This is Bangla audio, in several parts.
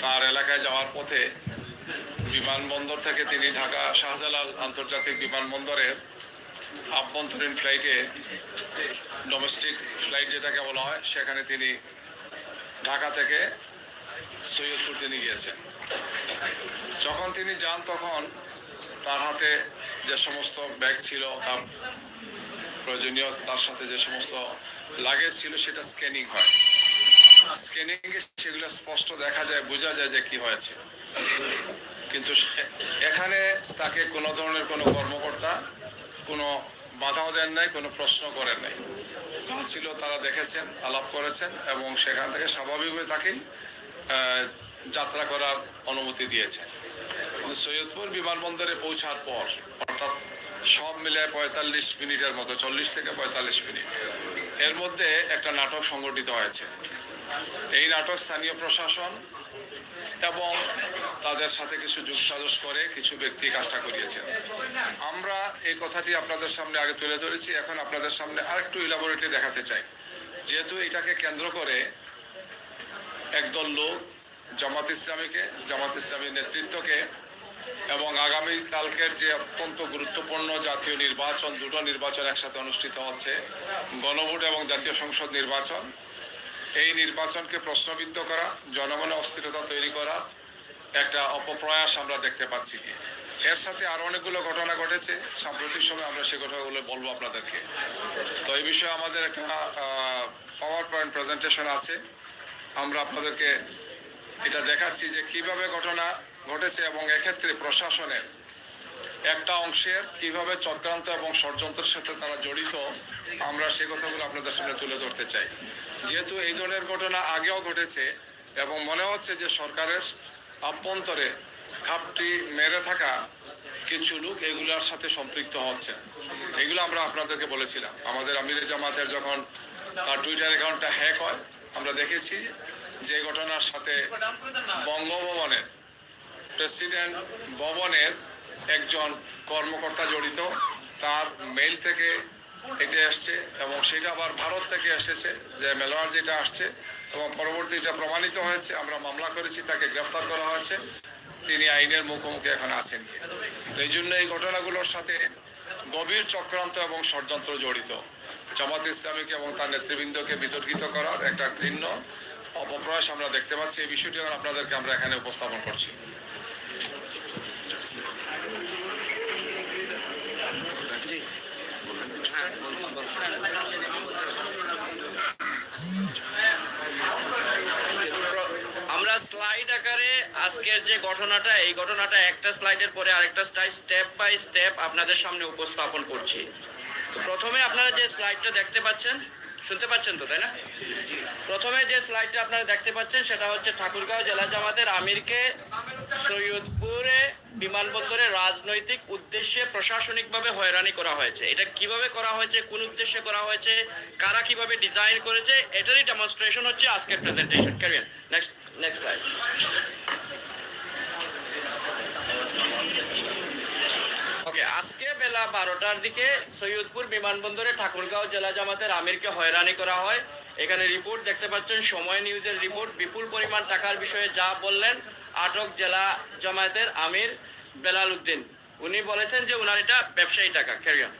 তার এলাকায় যাওয়ার পথে বিমানবন্দর থেকে তিনি ঢাকা শাহজালাল আন্তর্জাতিক বিমানবন্দরে আভ্যন্তরীণ ফ্লাইটে, ডোমেস্টিক ফ্লাইট যেটাকে বলা হয়, সেখানে তিনি ঢাকা থেকে সৈয়দপুর তিনি গিয়েছেন। যখন তিনি যান তখন তার হাতে যে সমস্ত ব্যাগ ছিল, তার প্রয়োজনীয়, তার সাথে যে সমস্ত লাগেজ ছিল, সেটা স্ক্যানিং হয়। স্ক্যানিং এ সেগুলো স্পষ্ট দেখা যায়, বোঝা যায় যে কি হয়েছে। কিন্তু এখানে তাকে কোনো ধরনের কোনো কর্মকর্তা কোনো বাধাও দেন নাই, কোনো প্রশ্ন করেন নাই। ছিল তারা দেখেছেন, আলাপ করেছেন এবং সেখান থেকে স্বাভাবিকভাবে তাকে যাত্রা করার অনুমতি দিয়েছেন। সৈয়দপুর বিমানবন্দরে পৌঁছার পর, অর্থাৎ সব মিলে পঁয়তাল্লিশ মিনিটের মতো, চল্লিশ থেকে পঁয়তাল্লিশ মিনিট, এর মধ্যে একটা নাটক সংগঠিত হয়েছে। এই নাটক স্থানীয় প্রশাসন এবং তাদের সাথে কিছু যোগসাজস করে কিছু ব্যক্তি কাজটা করিয়েছেন। আমরা এই কথাটি আপনাদের সামনে আগে তুলে ধরেছি। এখন আপনাদের সামনে আরেকটু ইলাবোরেটলি দেখাতে চাই। যেহেতু এটাকে কেন্দ্র করে একদল লোক জামাত ইসলামীকে, জামাত ইসলামী নেতৃত্বকে এবং আগামী কালকের যে অত্যন্ত গুরুত্বপূর্ণ জাতীয় নির্বাচন, দুটো নির্বাচন একসাথে অনুষ্ঠিত হচ্ছে, গণভোট এবং জাতীয় সংসদ নির্বাচন এই নির্বাচনকে প্রশ্নবিদ্ধ করা, জনমনে অস্থিরতা তৈরি করা একটা অপপ্রয়াস আমরা দেখতে পাচ্ছি এর সাথে আরও অনেকগুলো ঘটনা ঘটেছে, সাম্প্রতিক সময় আমরা সে ঘটনাগুলো বলব আপনাদেরকে। তো এই বিষয়ে আমাদের একটা পাওয়ার পয়েন্ট প্রেজেন্টেশন আছে। আমরা আপনাদেরকে এটা দেখাচ্ছি যে কীভাবে ঘটনা ঘটেছে এবং এক্ষেত্রে প্রশাসনের একটা অংশের কীভাবে চক্রান্ত এবং ষড়যন্ত্রের সাথে তারা জড়িত, আমরা সে কথাগুলো আপনাদের সামনে তুলে ধরতে চাই। যেহেতু এই ধরনের ঘটনা আগেও ঘটেছে এবং মনে হচ্ছে যে সরকারের আভ্যন্তরে খাপটি মেরে থাকা কিছু লোক এগুলোর সাথে সম্পৃক্ত হচ্ছে। এগুলো আমরা আপনাদেরকে বলেছিলাম। আমাদের আমির জামাতের যখন তার টুইটার অ্যাকাউন্টটা হ্যাক হয়, আমরা দেখেছি যে ঘটনার সাথে বঙ্গভবনের প্রেসিডেন্ট ভবনের একজন কর্মকর্তা জড়িত। তার মেইল থেকে এটা এসছে এবং সেটা আবার ভারত থেকে এসেছে, যে মেলোয়ার যেটা আসছে এবং পরবর্তী এটা প্রমাণিত হয়েছে, আমরা মামলা করেছি, তাকে গ্রেফতার করা হয়েছে, তিনি আইনের মুখোমুখি এখন আছেন। এই জন্য এই ঘটনাগুলোর সাথে গভীর চক্রান্ত এবং ষড়যন্ত্র জড়িত। জামাত ইসলামীকে এবং তার নেতৃবৃন্দকে বিতর্কিত করার একটা ঘৃণ্য অপপ্রয়াস আমরা দেখতে পাচ্ছি। এই বিষয়টি আপনাদেরকে আমরা এখানে উপস্থাপন করছি আমরা স্লাইড আকারে আজকের যে ঘটনাটা, এই ঘটনাটা একটা স্লাইডের পরে আরেকটা স্লাইড স্টেপ বাই স্টেপ আপনাদের সামনে উপস্থাপন করছি। প্রথমে আপনারা যে স্লাইডটা দেখতে পাচ্ছেন, শুনতে পাচ্ছেন তো, তাই না? প্রথমে যে স্লাইডটা আপনারা দেখতে পাচ্ছেন, সেটা হচ্ছে ঠাকুরগাঁও জেলা জামাতের আমিরকে সৈয়দপুরে বিমানবন্দরে রাজনৈতিক উদ্দেশ্যে প্রশাসনিকভাবে হয়রানি করা হয়েছে। এটা কীভাবে করা হয়েছে, কোন উদ্দেশ্যে করা হয়েছে, কারা কীভাবে ডিজাইন করেছে, এটারই ডেমনস্ট্রেশন হচ্ছে আজকের presentation career next next slide আজকে বেলা বারোটার দিকে সৈয়দপুর বিমানবন্দরে ঠাকুরগাঁও জেলা জামাতের আমিরকে হয়রানি করা হয়। এখানে রিপোর্ট দেখতে পাচ্ছেন, সময় নিউজের রিপোর্ট। বিপুল পরিমাণ টাকার বিষয়ে যা বললেন আটক জেলা জামায়াতের আমির বেলাল উদ্দিন। উনি বলেছেন যে উনার এটা ব্যবসায়ী টাকা ক্যারিয়ান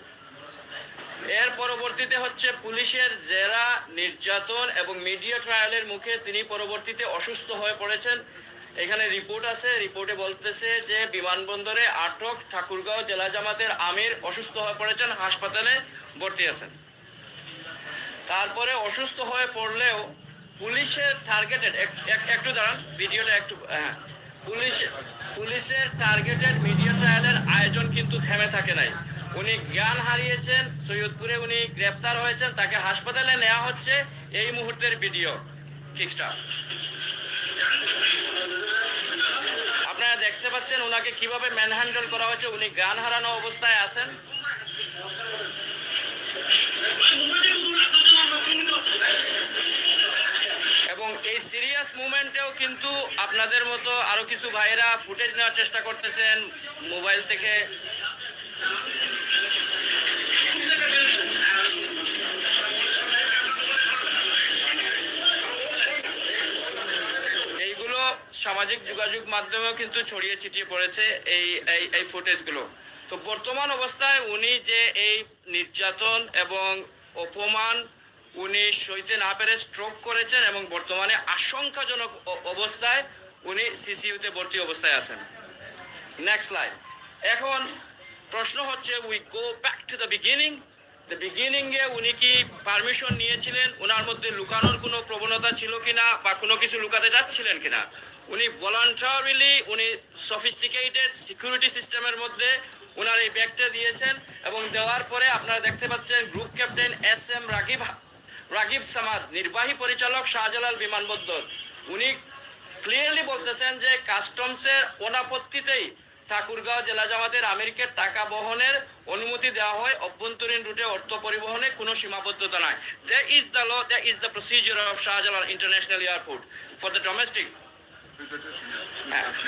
এর পরবর্তীতে হচ্ছে পুলিশের জেরা নির্যাতন এবং মিডিয়া ট্রায়ালের মুখে তিনি পরবর্তীতে অসুস্থ হয়ে পড়েছেন। এখানে রিপোর্ট আছে। রিপোর্টে বলতেছে যে, বিমানবন্দরে আটক ঠাকুরগাঁও জেলা জামাতের আমির অসুস্থ হয়ে পড়েছেন, হাসপাতালে ভর্তি আছেন। তারপরে অসুস্থ হয়ে পড়লেও পুলিশের টার্গেটেড একটু দাঁড়ান ভিডিওটা একটু হ্যাঁ। পুলিশ, পুলিশের টার্গেটেড মিডিয়া ট্রায়ালের আয়োজন কিন্তু থেমে থাকে নাই। উনি জ্ঞান হারিয়েছেন, সৈয়দপুরে উনি গ্রেফতার হয়েছেন, তাকে হাসপাতালে নেওয়া হচ্ছে, এই মুহূর্তের ভিডিও কিকস্টার দেখতে পাচ্ছেন ওনাকে কীভাবে ম্যানহ্যান্ডেল করা হয়েছে, উনি গান হারানো অবস্থায় আছেন। এবং এই সিরিয়াস মুভমেন্টেও কিন্তু আপনাদের মতো আরও কিছু ভাইরা ফুটেজ নেওয়ার চেষ্টা করতেছেন মোবাইল থেকে। সামাজিক যোগাযোগ মাধ্যমেও কিন্তু ছড়িয়ে ছিটিয়ে পড়েছে এই এই ফুটেজগুলো। তো বর্তমান অবস্থায় উনি যে এই নির্যাতন এবং অপমান উনি সইতে না পেরে স্ট্রোক করেছেন এবং বর্তমানে আশঙ্কাজনক অবস্থায় উনি সিসিইউতে ভর্তি অবস্থায় আছেন। নেক্সট লাইন এখন প্রশ্ন হচ্ছে we go back to the beginning the beginning এ উনি কি পারমিশন নিয়েছিলেন? ওনার মধ্যে লুকানোর কোনো প্রবণতা ছিল কিনা বা কোনো কিছু লুকাতে যাচ্ছিলেন কিনা? উনি ভলান্টারিলি উনি সফিস্টিকেটেড সিকিউরিটি সিস্টেমের মধ্যে ওনার এই ব্যাগটা দিয়েছেন এবং দেওয়ার পরে আপনারা দেখতে পাচ্ছেন group captain S M Ragib Ragib Samad, নির্বাহী পরিচালক শাহজালাল বিমানবন্দর। উনি ক্লিয়ারলি বলতেছেন যে কাস্টমসের অনাপত্তিতেই ঠাকুরগাঁও জেলা জামাতের আমেরিকার টাকা বহনের অনুমতি দেওয়া হয়। অভ্যন্তরীণ রুটে অর্থ পরিবহনে কোনো সীমাবদ্ধতা নাই। The is the law the is the procedure of Shahjalal international airport for the domestic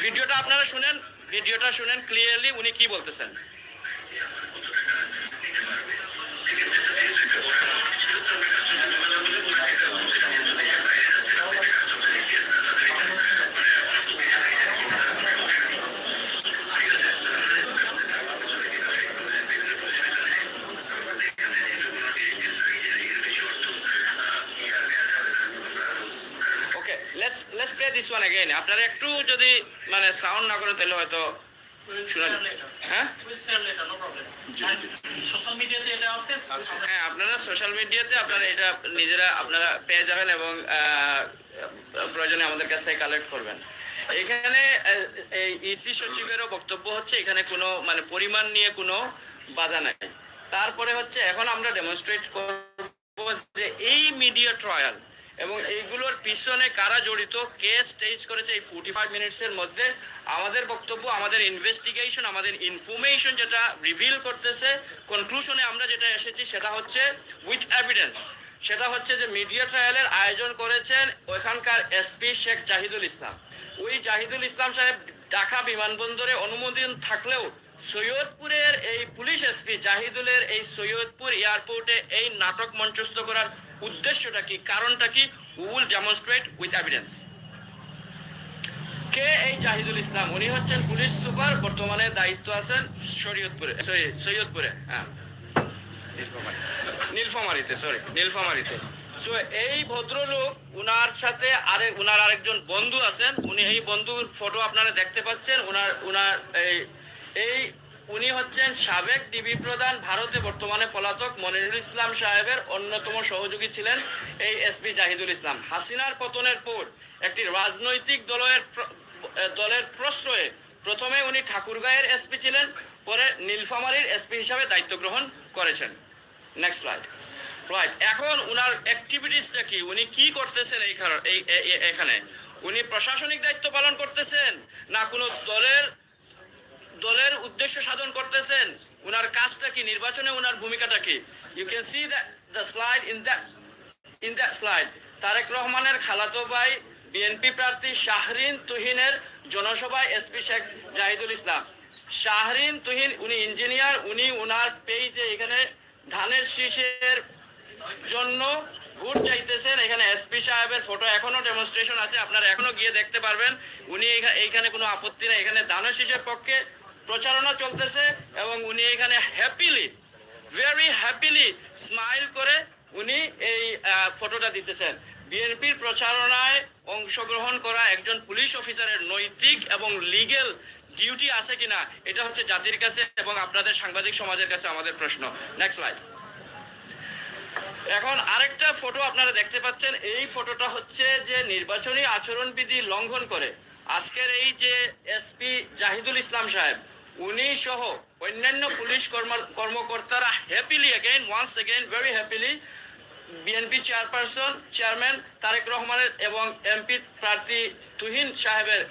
ভিডিওটা আপনারা শুনেন ভিডিওটা শুনেন ক্লিয়ারলি উনি কি বলতেছেন okay let's let's play this one again আপনারা একটু যদি মানে সাউন্ড না করে তাহলে হয়তো হ্যাঁ? আচ্ছা। হ্যাঁ? আপনারা সোশ্যাল মিডিয়াতে আপনারা এটা নিজেরা আপনারা পেয়ে যাবেন এবং প্রয়োজনে আমাদের কাছ থেকে কালেক্ট করবেন। এখানে এই ইসি সচিবেরও বক্তব্য হচ্ছে এখানে কোনো মানে পরিমাণ নিয়ে কোনো বাধা নাই। তারপরে হচ্ছে এখন আমরা ডেমনস্ট্রেট করব যে এই মিডিয়া ট্রায়াল এবং এইগুলোর পিছনে কারা জড়িত, কে স্টেজ করেছে এই ফোর্টি ফাইভ মিনিটসের মধ্যে, আমাদের বক্তব্য, আমাদের ইনভেস্টিগেশন আমাদের ইনফরমেশন যেটা রিভিল করতেছে কনক্লুশনে আমরা যেটা এসেছি সেটা হচ্ছে উইথ এভিডেন্স সেটা হচ্ছে যে মিডিয়া ট্রায়ালের আয়োজন করেছেন ওখানকার এসপি শেখ জাহিদুল ইসলাম। ওই জাহিদুল ইসলাম সাহেব ঢাকা বিমানবন্দরে অনুমোদন থাকলেও সৈয়দপুরের এই পুলিশ এসপি জাহিদুলের এই সৈয়দপুর এয়ারপোর্টে এই নাটক মঞ্চস্থ করার উদ্দেশ্যটা কি? কারণটা কি? উইল ডেমনস্ট্রেট উইথ এভিডেন্স কে এই জাহিদুল ইসলাম? উনি হচ্ছেন পুলিশ সুপার, বর্তমানে দায়িত্ব আছেন শরীয়তপুরে সৈয়দপুরে হ্যাঁ। নীলফামারিতে সরি নীলফামারিতে। সো এই ভদ্রলোক, উনার সাথে আরেক উনার আরেকজন বন্ধু আছেন। উনি এই বন্ধুর ফটো আপনারা দেখতে পাচ্ছেন। উনার উনার এই এই উনি হচ্ছেন সাবেক ডিবি প্রধান ভারতে বর্তমানে পলাতক মনিরুল ইসলাম সাহেবের অন্যতম সহযোগী ছিলেন এই এসপি জাহিদুল ইসলাম। হাসিনার পতনের পর একটি রাজনৈতিক দলের দলের প্রশ্রয়ে প্রথমে উনি ঠাকুরগাঁয়ের এসপি ছিলেন, পরে নীলফামারীর এসপি হিসাবে দায়িত্ব গ্রহণ করেছেন। নেক্সট স্লাইড রাইট এখন উনার অ্যাক্টিভিটিসটা কি? উনি কি করতেছেন এই এখানে? উনি প্রশাসনিক দায়িত্ব পালন করতেছেন না কোনো দলের দলের উদ্দেশ্য সাধন করতেছেন, উনার কাজটা কি, নির্বাচনে উনার ভূমিকাটা কি? You can see the slide in that in that slide Tarek রহমানের খালাতো ভাই বিএনপি প্রার্থী শাহরিন তুহিনের জনসভায় এসপি শেখ জাহিদুল ইসলাম। শাহরিন তুহিন, উনি ইঞ্জিনিয়ার উনি উনার পেজে এখানে ধানের শীষের জন্য ভোট চাইতেছেন। এখানে এসপি সাহেবের ফটো এখনও ডেমনস্ট্রেশন আছে, আপনারা এখনও গিয়ে দেখতে পারবেন। উনি এইখা- এইখানে কোনো আপত্তি নেই, এখানে ধানের শীষের পক্ষে প্রচারণা চলতেছে এবং উনি এখানে হ্যাপিলি ভেরি হ্যাপিলি স্মাইল করে উনি এই ফটোটা দিতেছেন। বিএনপির প্রচারণায় অংশগ্রহণ করা একজন পুলিশ অফিসারের নৈতিক এবং লিগেল ডিউটি আছে কিনা, এটা হচ্ছে জাতির কাছে এবং আপনাদের সাংবাদিক সমাজের কাছে আমাদের প্রশ্ন। নেক্সট লাইড এখন আরেকটা ফটো আপনারা দেখতে পাচ্ছেন। এই ফটোটা হচ্ছে যে নির্বাচনী আচরণবিধি লঙ্ঘন করে। আজকের এই যে এসপি জাহিদুল ইসলাম সাহেব উনি সহ অন্যান্য পুলিশ কর্ম- কর্মকর্তারা happily again once again very happily BNP chairperson chairman Tarek রহমানের এবং এমপি প্রার্থী তুহিন সাহেবের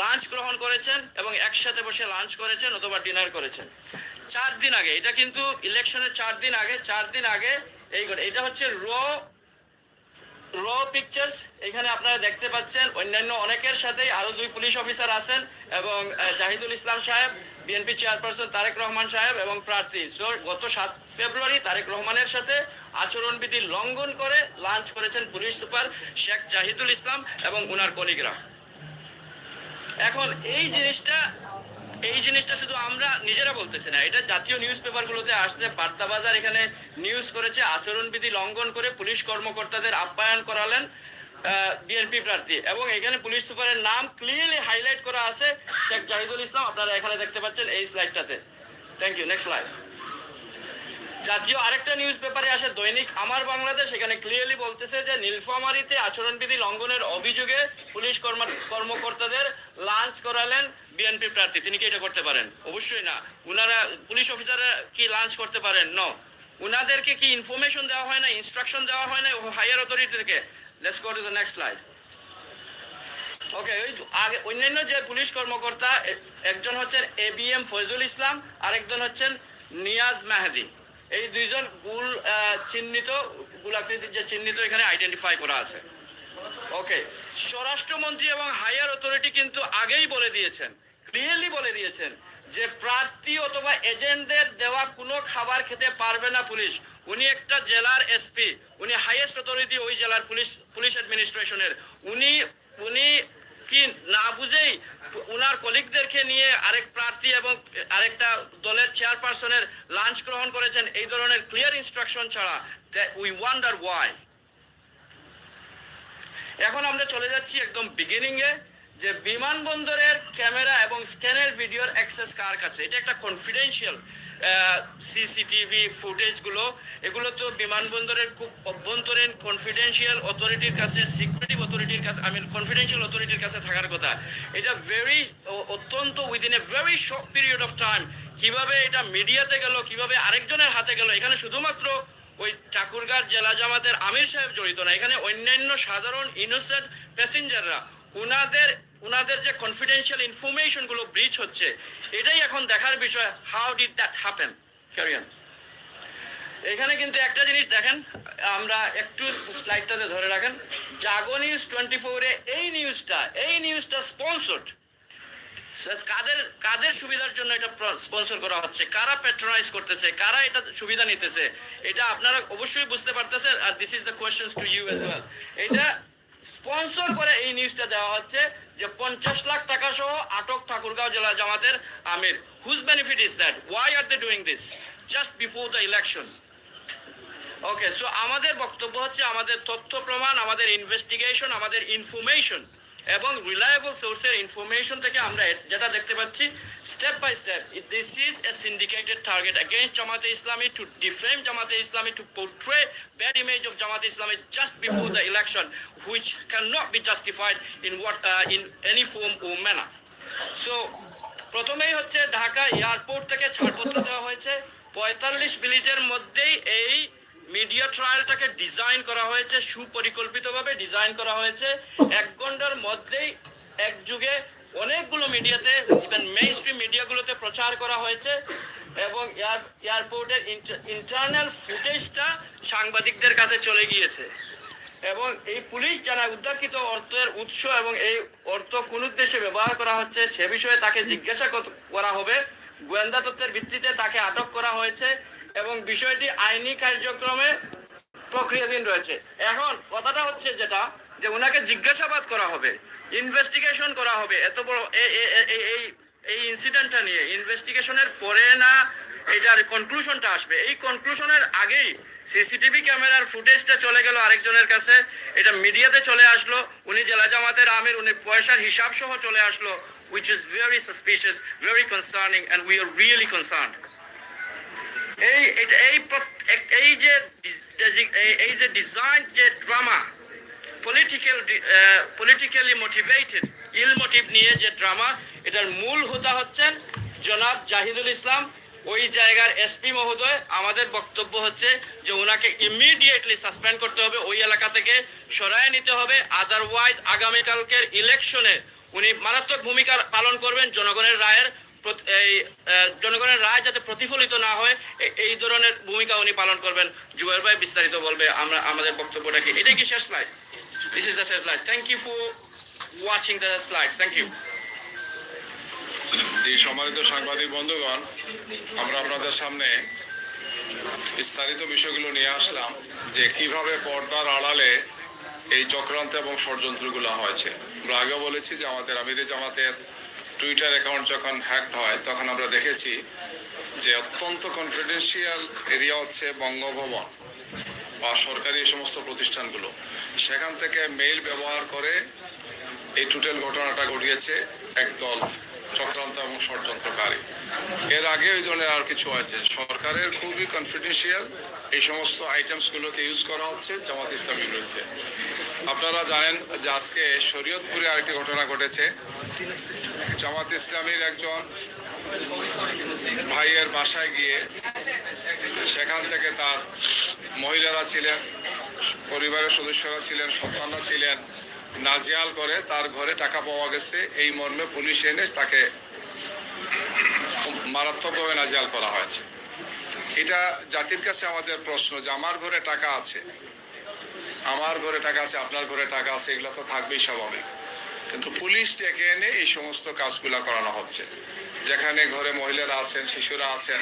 লাঞ্চ গ্রহণ করেছেন এবং একসাথে বসে লাঞ্চ করেছেন অথবা ডিনার করেছেন। চার দিন আগে, এটা কিন্তু ইলেকশনের চার দিন আগে, চার দিন আগে এই এটা হচ্ছে র র পিকচার্স এখানে আপনারা দেখতে পাচ্ছেন অন্যান্য অনেকের সাথেই আরও দুই পুলিশ অফিসার আছেন এবং জাহিদুল ইসলাম সাহেব বিএনপি চেয়ারপারসন তারেক রহমান সাহেব এবং প্রার্থী। গত সাত ফেব্রুয়ারি তারেক রহমানের সাথে আচরণবিধি লঙ্ঘন করে লাঞ্চ করেছেন পুলিশ সুপার শেখ জাহিদুল ইসলাম এবং উনার কলিগরা। এখন এই জিনিসটা এই জিনিসটা শুধু আমরা নিজেরা বলতেছি না, এটা জাতীয় নিউজ পেপারগুলোতে আসছে, বার্তাবাজার এখানে নিউজ করেছে, আচরণবিধি লঙ্ঘন করে পুলিশ কর্মকর্তাদের আপ্যায়ন করালেন বিএনপি প্রার্থী। এবং এখানে পুলিশ সুপারের নাম ক্লিয়ারলি হাইলাইট করা আছে শেখ জাহিদুল ইসলাম। আপনারা এখানে দেখতে পাচ্ছেন এই স্লাইডটাতে থ্যাংক ইউ নেক্সট স্লাইড জাতীয় আরেকটা নিউজ পেপারে আসে, দৈনিক আমার বাংলাদেশ। এখানে ক্লিয়ারলি বলতেছে যে নীলফামারীতে আচরণবিধি লঙ্ঘনের অভিযোগে পুলিশ কর্মা- কর্মকর্তাদের লাঞ্চ করালেন বিএনপি প্রার্থী। তিনি কি এটা করতে পারেন? অবশ্যই না। উনারা, পুলিশ অফিসাররা কি লাঞ্চ করতে পারেন? ন উনাদেরকে কি ইনফরমেশন দেওয়া হয় না ইনস্ট্রাকশন দেওয়া হয় না হায়ার অথরিটি থেকে? Let's go to the next slide okay ওই আগে অন্যান্য যে পুলিশ কর্মকর্তা একজন হচ্ছেন A B M Foyzul Islam, আরেকজন হচ্ছেন নিয়াজ মেহেদি। এই দুইজন গুল চিহ্নিত গুলাকৃতির যে চিহ্নিত এখানে আইডেন্টিফাই করা আছে। ওকে স্বরাষ্ট্রমন্ত্রী এবং হায়ার অথরিটি কিন্তু আগেই বলে দিয়েছেন ক্লিয়ারলি বলে দিয়েছেন যে প্রার্থী অথবা এজেন্টদের দেওয়া কোনো খাবার খেতে পারবে না পুলিশ। উনি একটা জেলার এসপি, উনি হাইয়েস্ট অথরিটি ওই জেলার পুলিশ পুলিশ অ্যাডমিনিস্ট্রেশনের উনি উনি কি না বুঝেই উনার কলিগদেরকে নিয়ে আরেক প্রার্থী এবং আরেকটা দলের চেয়ারপারসনের লাঞ্চ গ্রহণ করেছেন। এই ধরনের ক্লিয়ার ইনস্ট্রাকশন ছাড়া উই ওয়ান্ডার ওয়াই এখন আমরা চলে যাচ্ছি একদম বিগিনিং এ যে বিমানবন্দরের ক্যামেরা এবং স্ক্যানের ভিডিওর অ্যাক্সেস কার কাছে? এটা একটা কনফিডেন্সিয়াল সিসিটিভি ফুটেজগুলো। এগুলো তো বিমানবন্দরের খুব অভ্যন্তরীণ কনফিডেন্সিয়াল অথরিটির কাছে সিকিউরিটি অথরিটির কাছে আই মিন কনফিডেন্সিয়াল অথরিটির কাছে থাকার কথা। এটা ভেরি অত্যন্ত within a very short period of time কীভাবে এটা মিডিয়াতে গেল, কীভাবে আরেকজনের হাতে গেল। এখানে শুধুমাত্র ওই ঠাকুরগাঁর জেলা জামাতের আমির সাহেব জড়িত না, এখানে অন্যান্য সাধারণ ইনোসেন্ট প্যাসেঞ্জাররা উনাদের উনাদের যে কনফিডেন্সিয়াল ইনফরমেশনগুলো ব্রিচ হচ্ছে, এটাই এখন দেখার বিষয় how did that happen carry on এখানে কিন্তু একটা জিনিস দেখেন, আমরা একটু স্লাইডটাতে ধরে রাখেন। জাগো নিউজ টোয়েন্টি ফোরে এই নিউজটা এই নিউজটা স্পন্সর্ড কাদের কাদের সুবিধার জন্য এটা স্পন্সর করা হচ্ছে? কারা প্যাট্রোনাইজ করতেছে? কারা এটা সুবিধা নিতেছে? এটা আপনারা অবশ্যই বুঝতে পারতেছেন, আর this is the question to you as well এটা স্পন্সর করে এই নিউজটা দেওয়া হচ্ছে যে পঞ্চাশ লাখ টাকা সহ আটক ঠাকুরগাঁও জেলা জামাতের আমির। Whose benefit is that why are they doing this just before the election okay so আমাদের বক্তব্য হচ্ছে আমাদের তথ্য প্রমাণ, আমাদের ইনভেস্টিগেশন আমাদের ইনফরমেশন এবং রিলায়েবল সোর্সের ইনফরমেশন থেকে আমরা যেটা দেখতে পাচ্ছি step by step this is a syndicated target against Jamaat e Islami to defame Jamaat e Islami to portray bad image of Jamaat e Islami just before the election which can not be justified what uh, in any form or manner so প্রথমেই হচ্ছে ঢাকা এয়ারপোর্ট থেকে ছাড়পত্র দেওয়া হয়েছে। পঁয়তাল্লিশ মিনিটের মধ্যেই এই মিডিয়া ট্রায়ালটাকে ডিজাইন করা হয়েছে, সুপরিকল্পিতভাবে ডিজাইন করা হয়েছে। এক ঘণ্টার মধ্যেই এক যুগে অনেকগুলো মিডিয়াতে ইভেন মেইন স্ট্রিম মিডিয়াগুলোতে প্রচার করা হয়েছে এবং এয়ার, এয়ারপোর্টের ইন্টারনাল ফুটেজটা সাংবাদিকদের কাছে চলে গিয়েছে। এবং এই পুলিশ জানায় উদ্ধারকৃত অর্থের উৎস এবং এই অর্থ কোন উদ্দেশ্যে ব্যবহার করা হচ্ছে, সে বিষয়ে তাকে জিজ্ঞাসা করা হবে। গোয়েন্দা তত্ত্বের ভিত্তিতে তাকে আটক করা হয়েছে। এবং বিষয়টি আইনি কার্যক্রমে প্রক্রিয়াধীন রয়েছে। এখন কথাটা হচ্ছে যেটা, যে ওনাকে জিজ্ঞাসাবাদ করা হবে ইনভেস্টিগেশন করা হবে। এত বড় এই এই ইনসিডেন্টটা নিয়ে ইনভেস্টিগেশনের পরে না এটার কনক্লুশনটা আসবে? এই কনক্লুশনের আগেই সিসিটিভি ক্যামেরার ফুটেজটা চলে গেল আরেকজনের কাছে, এটা মিডিয়াতে চলে আসলো, উনি জেলা জামাতের আমির, উনি পয়সার হিসাব সহ চলে আসলো which is very suspicious very concerning and we are really concerned এই এই এই যে এই- যে ডিজাইন যে drama political politically motivated ill motive নিয়ে যে ড্রামা এটার মূল হোতা হচ্ছেন জনাব জাহিদুল ইসলাম। ওই জায়গার এসপি মহোদয়, আমাদের বক্তব্য হচ্ছে যে ওনাকে ইমিডিয়েটলি সাসপেন্ড করতে হবে, ওই এলাকা থেকে সরায় নিতে হবে। আদারওয়াইজ আগামীকালকের ইলেকশনে উনি মারাত্মক ভূমিকা পালন করবেন জনগণের রায়ের। এই জনগণের রায় যাতে প্রতিফলিত না হয় এই ধরনের ভূমিকা উনি পালন করবেন। জুয়ের ভাই বিস্তারিত বলবে আমরা, আমাদের বক্তব্যটা কি। এটা কি শেষ স্লাইড দিস ইজ দ্য শেষ slide thank you for watching the slides thank you যে সম্মানিত সাংবাদিক বন্ধুগণ, আমরা আপনাদের সামনে বিস্তারিত বিষয়গুলো নিয়ে আসলাম যে কীভাবে পর্দার আড়ালে এই চক্রান্ত এবং ষড়যন্ত্রগুলো হয়েছে। আমরা আগেও বলেছি যে আমাদের আমিরে জামাতের টুইটার অ্যাকাউন্ট যখন হ্যাক হয়, তখন আমরা দেখেছি যে অত্যন্ত কনফিডেন্সিয়াল এরিয়া হচ্ছে বঙ্গভবন বা সরকারি এই সমস্ত প্রতিষ্ঠানগুলো। সেখান থেকে মেইল ব্যবহার করে এই টোটাল ঘটনাটা ঘটিয়েছে একদল চক্রান্ত এবং ষড়যন্ত্রকারী। এর আগে ওই ধরনের আর কিছু আছে সরকারের খুবই কনফিডেন্সিয়াল এই সমস্ত আইটেমসগুলোকে ইউজ করা হচ্ছে জামাত ইসলামের বিরুদ্ধে। আপনারা জানেন যে আজকে শরীয়তপুরে আরেকটি ঘটনা ঘটেছে। জামাত ইসলামীর একজন ভাইয়ের বাসায় গিয়ে সেখান থেকে তার মহিলারা ছিলেন, পরিবারের সদস্যরা ছিলেন, সন্তানরা ছিলেন নাজিয়াল করে তার ঘরে টাকা পাওয়া গেছে। এই মর্মে পুলিশ এনে তাকে মারাত্মকভাবে নাজিয়াল করা হয়েছে। এটা জাতির কাছে আমাদের প্রশ্ন যে আমার ঘরে টাকা আছে, আমার ঘরে টাকা আছে, আপনার ঘরে টাকা আছে, এগুলো তো থাকবেই স্বাভাবিক কিন্তু পুলিশ ডেকে এনে এই সমস্ত কাজগুলো করানো হচ্ছে। যেখানে ঘরে মহিলারা আছেন, শিশুরা আছেন,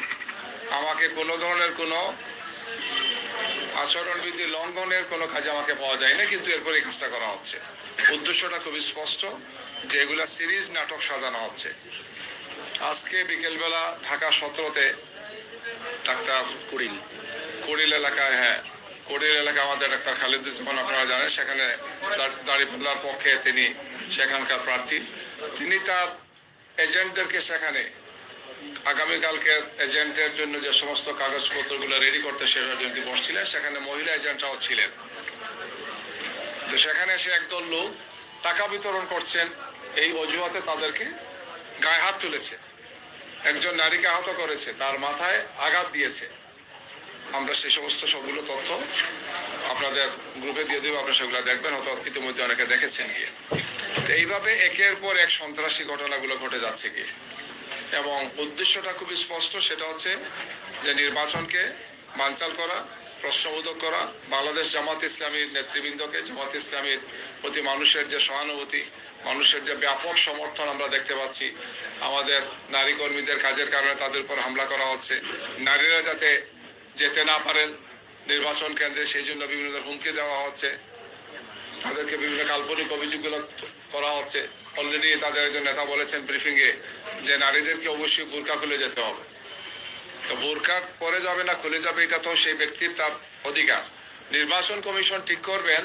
আমাকে কোনো ধরনের কোনো আচরণবিধি লঙ্ঘনের কোনো কাজে আমাকে পাওয়া যায় না, কিন্তু এরপরে এই কাজটা করা হচ্ছে। উদ্দেশ্যটা খুবই স্পষ্ট, যে এগুলা সিরিজ নাটক সাজানো হচ্ছে। আজকে বিকেলবেলা ঢাকা সতেরোতে ডাক্তার কুড়িল কোড়িল এলাকায় হ্যাঁ কোড়িল এলাকায় আমাদের ডাক্তার খালিদুজ্জামান আপনারা জানেন, সেখানে দাঁড়িপাল্লার পক্ষে তিনি সেখানকার প্রার্থী। তিনি তার এজেন্টদেরকে সেখানে আগামীকালকে এজেন্টের জন্য যে সমস্ত কাগজপত্রগুলো রেডি করতে সেটার জন্য বসছিলেন, সেখানে মহিলা এজেন্টরাও ছিলেন। তো সেখানে এসে একদল লোক টাকা বিতরণ করছেন, এই অজুহাতে তাদেরকে গায়ে হাত তুলেছে। একজন নারীকে আহত করেছে, তার মাথায় আঘাত দিয়েছে। আমরা সেই সমস্ত সবগুলো তথ্য আপনাদের গ্রুপে দিয়ে দেবো, আপনারা সেগুলো দেখবেন, হয়তো ইতিমধ্যে অনেকে দেখেছেন গিয়ে। তো এইভাবে একের পর এক সন্ত্রাসী ঘটনাগুলো ঘটে যাচ্ছে গিয়ে। এবং উদ্দেশ্যটা খুবই স্পষ্ট, সেটা হচ্ছে যে নির্বাচনকে বানচাল করা, প্রশ্নবোধক করা, বাংলাদেশ জামাত ইসলামীর নেতৃবৃন্দকে, জামাত ইসলামীর প্রতি মানুষের যে সহানুভূতি, মানুষের যে ব্যাপক সমর্থন আমরা দেখতে পাচ্ছি, আমাদের নারী কর্মীদের কাজের কারণে তাদের উপর হামলা করা হচ্ছে। নারীরা যাতে যেতে না পারেন নির্বাচন কেন্দ্রে, সেই জন্য বিভিন্ন হুমকি দেওয়া হচ্ছে। তাদেরকে বিভিন্ন কাল্পনিক অভিযোগগুলো করা হচ্ছে। অলরেডি তাদের একজন নেতা বলেছেন ব্রিফিংয়ে যে নারীদেরকে অবশ্যই বোরকা খুলে যেতে হবে। তো বোরকা পরে যাবে না, খুলে যাবে, এটা তো সেই ব্যক্তির তার অধিকার। নির্বাচন কমিশন ঠিক করবেন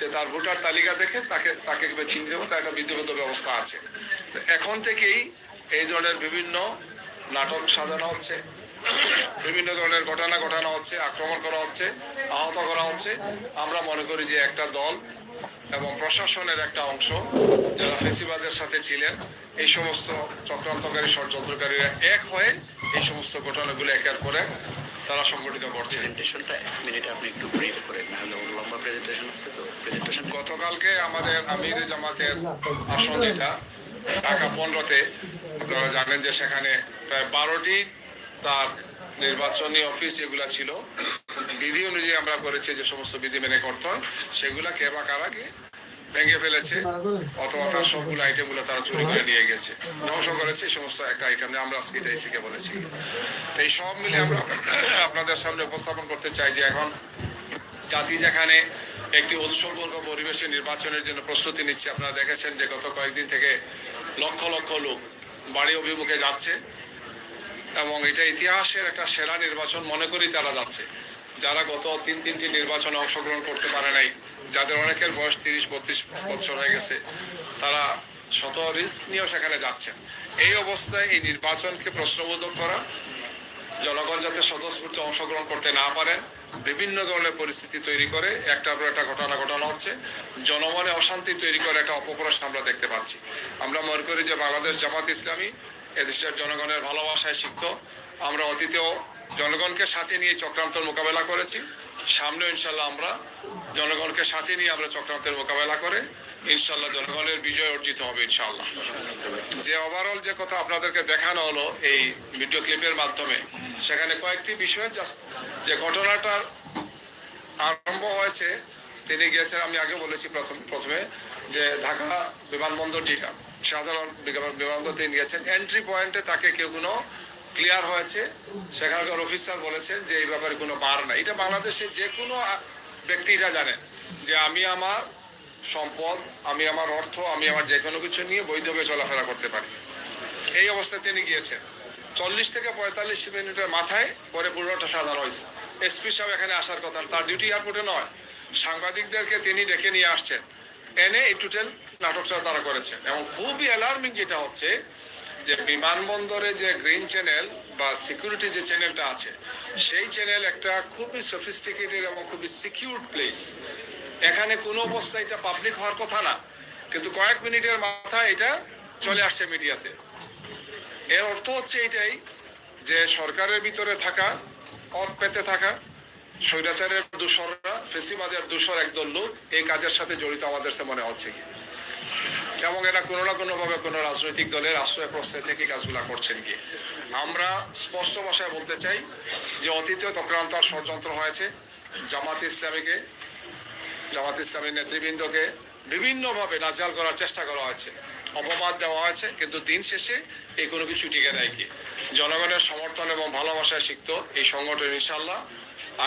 যে তার ভোটার তালিকা দেখে তাকে তাকে চিহ্ন দেবো তার একটা বিধিবদ্ধ ব্যবস্থা আছে। এখন থেকেই এই ধরনের বিভিন্ন নাটক সাজানো হচ্ছে। বিভিন্ন ধরনের ঘটনা ঘটানো হচ্ছে, আক্রমণ করা হচ্ছে, আহত করা হচ্ছে। আমরা মনে করি যে একটা দল এবং প্রশাসনের একটা অংশ যারা ফেসিবাদের সাথে ছিলেন, এই সমস্ত চক্রান্তকারী, ষড়যন্ত্রকারীরা এক হয়ে এই সমস্ত ঘটনাগুলো একের পর তারা সংগঠিত করছে। প্রেজেন্টেশনটা এক মিনিটে আপনি একটু ব্রিফ না প্রেজেন্টেশন আছে তো? প্রেজেন্টেশন গতকালকে আমাদের আমির জামাতের আসন যেটা ঢাকা পনেরোতে। আপনারা জানেন যে সেখানে প্রায় বারোটি তার নির্বাচনী অফিস যেগুলা ছিল। বিধি অনুযায়ী আমরা করেছি যে সমস্ত বিধি মেনে করতে সেগুলা কে বা কারা কে ভেঙে ফেলেছে, অথবা তার সবগুলো আইটেমগুলো তারা চুরি করে নিয়ে গেছে। ধ্বংস করেছে সমস্ত একটা আইটেম আমরা আজকে এটাই শিখে বলেছি। তো এই সব মিলে আমরা আপনাদের সামনে উপস্থাপন করতে চাই যে এখন জাতি যেখানে একটি উৎসবমূলক পরিবেশে নির্বাচনের জন্য প্রস্তুতি নিচ্ছে। আপনারা দেখেছেন যে গত কয়েকদিন থেকে লক্ষ লক্ষ লোক বাড়ি অভিমুখে যাচ্ছে এবং এটা ইতিহাসের একটা সেরা নির্বাচন মনে করি তারা যাচ্ছে। যারা গত তিন তিনটি নির্বাচনে অংশগ্রহণ করতে পারে নাই, যাদের অনেকের বয়স তিরিশ, বত্রিশ বছর হয়ে গেছে, তারা শত রিস্ক নিয়েও সেখানে যাচ্ছেন এই অবস্থায় এই নির্বাচনকে প্রশ্নবোধক করা, জনগণ যাতে স্বতঃস্ফূর্ত অংশগ্রহণ করতে না পারেন বিভিন্ন ধরনের পরিস্থিতি তৈরি করে একটার পর একটা ঘটনা ঘটানো হচ্ছে। জনমনে অশান্তি তৈরি করে একটা অপপ্রশ্ন আমরা দেখতে পাচ্ছি। আমরা মনে করি যে বাংলাদেশ জামাত ইসলামী এদেশের জনগণের ভালোবাসায় সিক্ত। আমরা অতীতেও জনগণকে সাথে নিয়ে চক্রান্তর মোকাবেলা করেছি। সামনে ইনশাল্লাহ আমরা জনগণকে সাথে নিয়ে আমরা চক্রান্তের মোকাবেলা করে ইনশাল্লাহ জনগণের বিজয় অর্জিত হবে ইনশাল্লাহ যে ওভারঅল যে কথা আপনাদেরকে দেখানো হলো এই ভিডিও ক্লিপের মাধ্যমে, সেখানে কয়েকটি বিষয় যে ঘটনাটার আরম্ভ হয়েছে, তিনি গিয়েছেন, আমি আগে বলেছি প্রথম প্রথমে, যে ঢাকা বিমানবন্দর যেটা বিমান- বিমানবন্দর তিনি গিয়েছেন। এন্ট্রি পয়েন্টে তাকে কেউ কোনো ক্লিয়ার হয়েছে, সেখানকার অফিসার বলেছেন যে এই ব্যাপারে কোনো বার নাই। এটা বাংলাদেশে যে কোনো আ- ব্যক্তিটা জানেন যে আমি আমার সম্পদ আমি আমার অর্থ, আমি আমার যে কোনো কিছু নিয়ে বৈধভাবে চলাফেরা করতে পারি। এই অবস্থায় তিনি গিয়েছেন। চল্লিশ থেকে পঁয়তাল্লিশ মিনিটের মাথায় পরে পুরোটা সাজানো হয়েছে। এসপি সাহেব এখানে আসার কথা, তার ডিউটি এয়ারপোর্টে নয়। সাংবাদিকদেরকে তিনি ডেকে নিয়ে আসছেন। এনে এই টোটাল নাটকটা তারা করেছেন। এবং খুবই অ্যালার্মিং যেটা হচ্ছে যে বিমানবন্দরে যে গ্রিন চ্যানেল বা সিকিউরিটি যে চ্যানেলটা আছে, সেই চ্যানেল একটা খুবই সফিস্টিকেটেড এবং খুবই সিকিউর প্লেস এখানে কোনো অবস্থায় এটা পাবলিক হওয়ার কথা না। কিন্তু কয়েক মিনিটের মাথায় এটা চলে আসছে মিডিয়াতে। এর অর্থ হচ্ছে এটাই যে সরকারের ভিতরে থাকা পদ পেতে থাকা, স্বৈরাচারের দূষররা, ফেসিবাদের দূষর একদল লোক এই কাজের সাথে জড়িত আমাদের মনে হচ্ছে কি? এবং এরা কোনো না কোনো ভাবে কোনো রাজনৈতিক দলের আশ্রয় প্রশ্রয় থেকে কাজগুলা করছেন কি? আমরা স্পষ্ট ভাষায় বলতে চাই যে অতীতে চক্রান্ত ষড়যন্ত্র হয়েছে। জামাত ইসলামীকে জামাত ইসলামী নেতৃবৃন্দকে বিভিন্নভাবে নাজাল করার চেষ্টা করা হয়েছে। অপবাদ দেওয়া হয়েছে, কিন্তু দিন শেষে এই কোনো কিছু টিকে নেয় কি? জনগণের সমর্থন এবং ভালোবাসায় শিখত এই সংগঠন ইনশাল্লাহ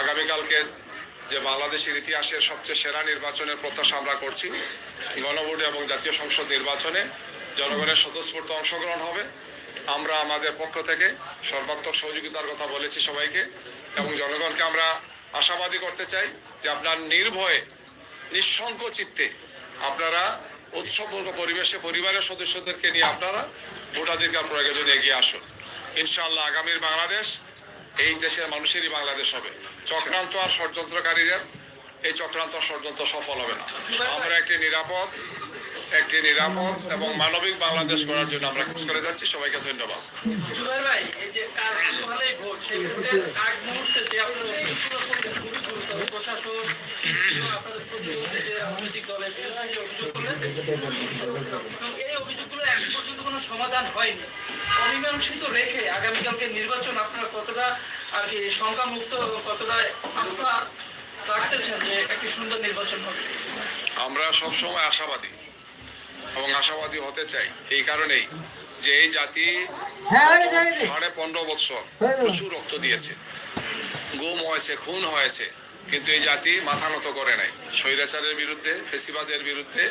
আগামীকালকে যে বাংলাদেশের ইতিহাসের সবচেয়ে সেরা নির্বাচনের প্রত্যাশা আমরা করছি, গণভোট এবং জাতীয় সংসদ নির্বাচনে জনগণের স্বতঃস্ফূর্ত অংশগ্রহণ হবে। আমরা আমাদের পক্ষ থেকে সর্বাত্মক সহযোগিতার কথা বলেছি সবাইকে এবং জনগণকে আমরা আশাবাদী করতে চাই যে আপনার নির্ভয়ে নিঃসংক চিত্তে আপনারা উৎসবপূর্ণ পরিবেশে পরিবারের সদস্যদেরকে নিয়ে আপনারা ভোটাধিকার প্রয়োগের জন্য এগিয়ে আসুন। ইনশাল্লাহ আগামীর বাংলাদেশ এই দেশের মানুষেরই বাংলাদেশ হবে। চক্রান্ত আর ষড়যন্ত্রকারীদের এই চক্রান্ত আর ষড়যন্ত্র সফল হবে না। আমরা একটি নিরাপদ একটি নিরাপদ এবং মানবিক বাংলাদেশ করার জন্য আমরা কাজ করে যাচ্ছি। সবাইকে ধন্যবাদ। সমাধান হয়নি। অমীমাংসিত রেখে আগামীকালকে নির্বাচন আপনারা কতটা আর কি শঙ্কামুক্ত কতটা আস্থা রাখতেছেন যে একটি সুন্দর নির্বাচন হবে? আমরা সবসময় আশাবাদী। এবং আশাবাদী হতে চাই এই কারণেই যে এই জাতি হ্যাঁ সাড়ে পনেরো বছর প্রচুর রক্ত দিয়েছে। গুম হয়েছে খুন হয়েছে কিন্তু এই জাতি মাথা নত করে নাই। স্বৈরাচারের বিরুদ্ধে ফেসিবাদের বিরুদ্ধে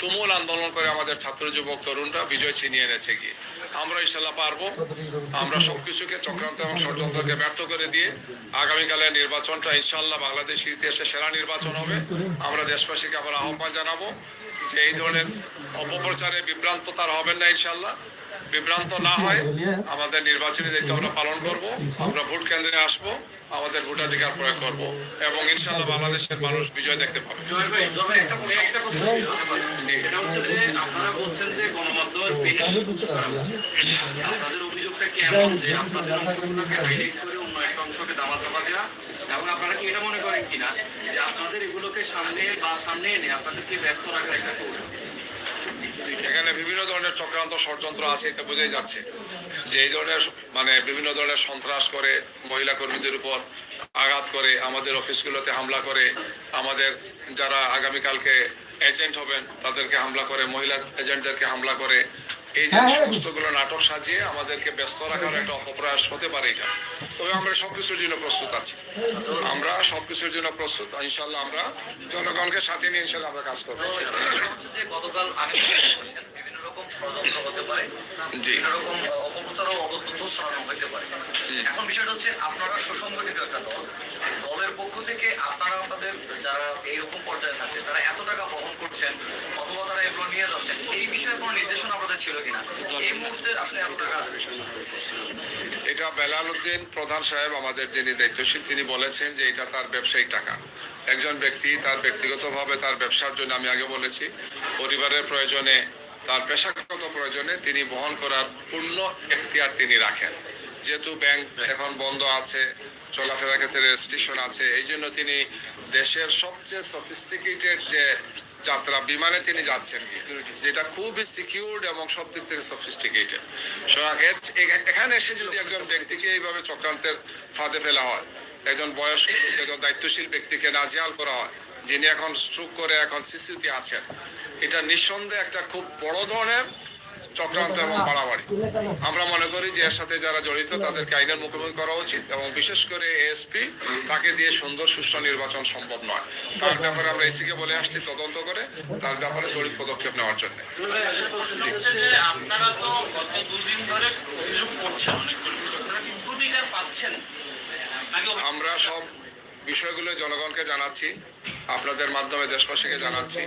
তুমুল আন্দোলন করে আমাদের ছাত্র যুবক তরুণরা বিজয় ছিনিয়ে এনেছে গিয়ে। আমরা ইনশাল্লাহ পারব। আমরা সবকিছুকে চক্রান্ত এবং ষড়যন্ত্রকে ব্যর্থ করে দিয়ে আগামীকালের নির্বাচনটা ইনশাল্লাহ বাংলাদেশ ইতিহাসে সেরা নির্বাচন হবে। আমরা দেশবাসীকে আবার আহ্বান জানাব যে এই ধরনের অপপ্রচারে বিভ্রান্ত তার হবেন না ইনশাল্লাহ বিভ্রান্ত না হয়। আমাদের নির্বাচনী দায়িত্ব আমরা পালন করব। আমরা ভোট কেন্দ্রে আসব। আমাদের ভোটাধিকার প্রয়োগ করব এবং ইনশাল্লাহ বাংলাদেশের মানুষ বিজয় দেখতে পাবে। জয় ভাই, তবে একটা প্রশ্ন- একটা প্রশ্ন এটা হচ্ছে যে আপনারা বলছেন যে গণমাধ্যমের বেশ ইউজ করা হচ্ছে। আপনাদের অভিযোগটা কি এমন যে আপনাদের অংশগুলোকে হাইলাইট করে অন্য একটা অংশকে দামাচাপা দেওয়া এবং আপনারা কি এটা মনে করেন কিনা যে আপনাদের এগুলোকে সামনে বা সামনে এনে আপনাদেরকে ব্যস্ত রাখার একটা কৌশল? এখানে বিভিন্ন ধরনের চক্রান্ত ষড়যন্ত্র আছে এটা বোঝাই যাচ্ছে। যে এই ধরনের মানে বিভিন্ন ধরনের সন্ত্রাস করে মহিলা কর্মীদের উপর আঘাত করে আমাদের অফিসগুলোতে হামলা করে আমাদের যারা আগামীকালকে এজেন্ট হবেন তাদেরকে হামলা করে মহিলা এজেন্টদেরকে হামলা করে। এই যে হ্যাঁ, হ্যাঁ। সমস্তগুলো নাটক সাজিয়ে আমাদেরকে ব্যস্ত রাখার একটা অপপ্রয়াস হতে পারে এটা। তবে আমরা সবকিছুর জন্য প্রস্তুত আছি। আমরা সবকিছুর জন্য প্রস্তুত। ইনশাল্লাহ আমরা জনগণকে সাথে নিয়ে ইনশাল্লাহ আমরা কাজ করব। গতকাল আমি বিভিন্ন রকম ষড়যন্ত্র হতে পারে জি। বিভিন্ন রকম অপপ্রচার ও অবতথ্য ছড়ানো হতে পারে। এখন বিষয়টা হচ্ছে আপনারা সুসংগঠিত একটা দল। দলের পক্ষ থেকে আপনারা আপনাদের যারা এইরকম পর্যায়ে আছে তারা এত টাকা বহন করছেন অথবা তারা এগুলো নিয়ে যাচ্ছেন এই বিষয়ে কোনো নির্দেশনা আপনাদের ছিল কিনা? এই মুহূর্তে আসলে এত টাকা এটা বেলাল উদ্দিন প্রধান সাহেব আমাদের যিনি দায়িত্বশীল তিনি বলেছেন যে এটা তার ব্যবসায়িক টাকা। একজন ব্যক্তি তার ব্যক্তিগতভাবে তার ব্যবসার জন্য আমি আগে বলেছি পরিবারের প্রয়োজনে তার পেশাগত প্রয়োজনে তিনি বহন করার পূর্ণ এখতিয়ার তিনি রাখেন। যেহেতু ব্যাংক এখন বন্ধ আছে, চলাফেরার ক্ষেত্রে রেস্ট্রিকশন আছে, এই জন্য তিনি দেশের সবচেয়ে সফিস্টিকেটেড যে যাত্রা বিমানে তিনি যাচ্ছেন, যেটা খুবই সিকিউরড এবং সব দিক থেকে সফিস্টিকেটেড সুতরাং এখানে এসে যদি একজন ব্যক্তিকে এইভাবে চক্রান্তের ফাঁদে ফেলা হয়, একজন বয়স্ক, একজন দায়িত্বশীল ব্যক্তিকে নাজিয়াল করা হয়, যিনি এখন স্ট্রোক করে এখন সিসিউতে আছেন এটা নিঃসন্দেহে একটা খুব বড় ধরনের চক্রান্ত এবং বাড়াবাড়ি আমরা মনে করি যে এর সাথে যারা জড়িত তাদেরকে আইনের মুখোমুখি করা উচিত এবং বিশেষ করে এএসপি তাকে দিয়ে সুন্দর সুষ্ঠু নির্বাচন সম্ভব নয়। তার ব্যাপারে আমরা এসিকে বলে আসছি তদন্ত করে তার ব্যাপারে জড়িত পদক্ষেপ নেওয়ার জন্য। প্রশ্ন হচ্ছে যে আপনারা তো গত দুদিন ধরে অভিযোগ করছেন অনেকগুলো আপনারা কি প্রতিকার পাচ্ছেন? আমরা সব বিষয়গুলো জনগণকে জানাচ্ছি, আপনাদের মাধ্যমে দেশবাসীকে জানাচ্ছি।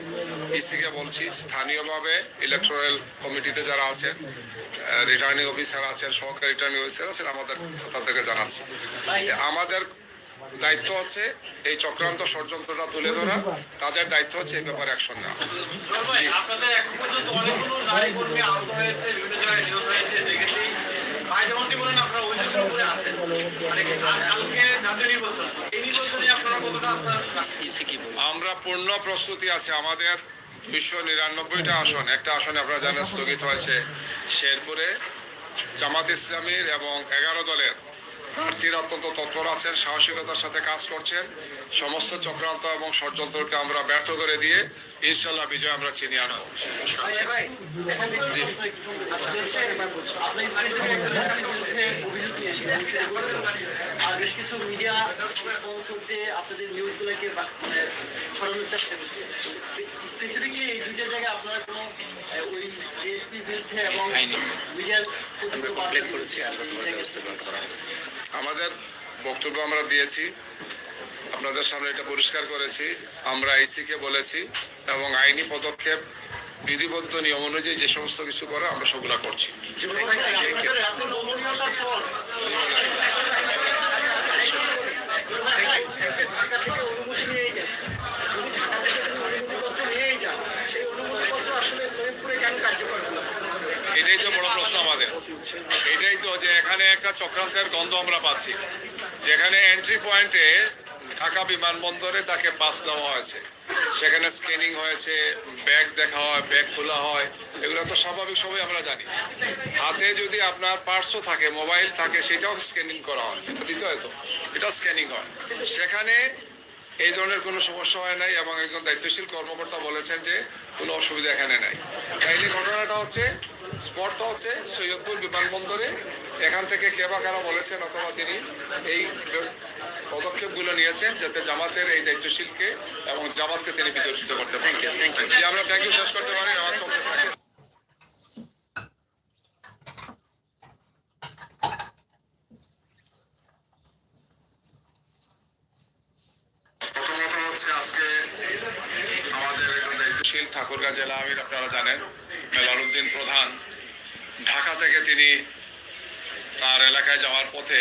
ইসিকে বলছি, স্থানীয়ভাবে ইলেকট্রাল কমিটিতে যারা আছেন রিটার্নিং অফিসার আছেন, সহকারী রিটার্নিং অফিসার আছেন, আমাদের তাদেরকে জানাচ্ছি। আমাদের দায়িত্ব হচ্ছে এই চক্রান্ত ষড়যন্ত্রটা তুলে ধরা, তাদের দায়িত্ব হচ্ছে এই ব্যাপারে অ্যাকশন নেওয়া। আপনাদের যেমনটি বলেন আপনারা অভিযোগের উপরে আছেন। আর কালকে জাতীয় নির্বাচন এই নির্বাচনে আপনারা কতটা আপনার আমরা পূর্ণ প্রস্তুতি আছে। আমাদের দুইশো নিরানব্বইটা আসন একটা আসনে আপনারা জানেন স্থগিত হয়েছে শেরপুরে। জামাত ইসলামীর এবং এগারো দলের প্রার্থীরা অত্যন্ত তৎপর আছেন সাহসিকতার সাথে কাজ করছেন। সমস্ত চক্রান্ত এবং ষড়যন্ত্রকে আমরা ব্যর্থ করে দিয়ে ইনশাল্লাহ বিজয় আমরা ছিনিয়ে আনব বা- মানে ছড়ানোর চেষ্টা এই দুইটা জায়গায় আপনারা কোনো ওই বিরুদ্ধে এবং মিডিয়ার কমপ্লেন করেছি আমাদের বক্তব্য আমরা দিয়েছি। আপনাদের সামনে এটা পরিষ্কার করেছি। আমরা আইসিকে বলেছি এবং আইনি পদক্ষেপ, বিধিবদ্ধ নিয়ম অনুযায়ী যে সমস্ত কিছু করে আমরা সেগুলা করছি? এটাই তো বড় প্রশ্ন আমাদের। এটাই তো যে এখানে একটা চক্রান্তের গন্ধ আমরা পাচ্ছি। যেখানে এন্ট্রি পয়েন্টে ঢাকা বিমানবন্দরে তাকে পাস দেওয়া হয়েছে। সেখানে স্ক্যানিং হয়েছে ব্যাগ দেখা হয় ব্যাগ খোলা হয়, এগুলো তো স্বাভাবিক সবই আমরা জানি। হাতে যদি আপনার পার্সও থাকে মোবাইল থাকে, সেটাও স্ক্যানিং করা হয়। এটা দিতে হয় তো? এটাও স্ক্যানিং হয়। সেখানে এই ধরনের কোনো সমস্যা হয় নাই এবং একজন দায়িত্বশীল কর্মকর্তা বলেছেন যে কোনো অসুবিধা এখানে নাই। তাইলে ঘটনাটা হচ্ছে, স্পটটা হচ্ছে সৈয়দপুর বিমানবন্দরে। এখান থেকে কে বা কারা বলেছেন অথবা তিনি এই পদক্ষেপগুলো নিয়েছেন যাতে জামাতের এই দায়িত্বশীলকে এবং জামাতকে তিনি বিতর্কিত করতে পারেন। যে আমরা থ্যাংক ইউ শেষ করতে পারি। ঠাকুরগাঁ জেলা আমির আপনারা জানেন মেলারুদ্দিন প্রধান। ঢাকা থেকে তিনি তার এলাকায় যাওয়ার পথে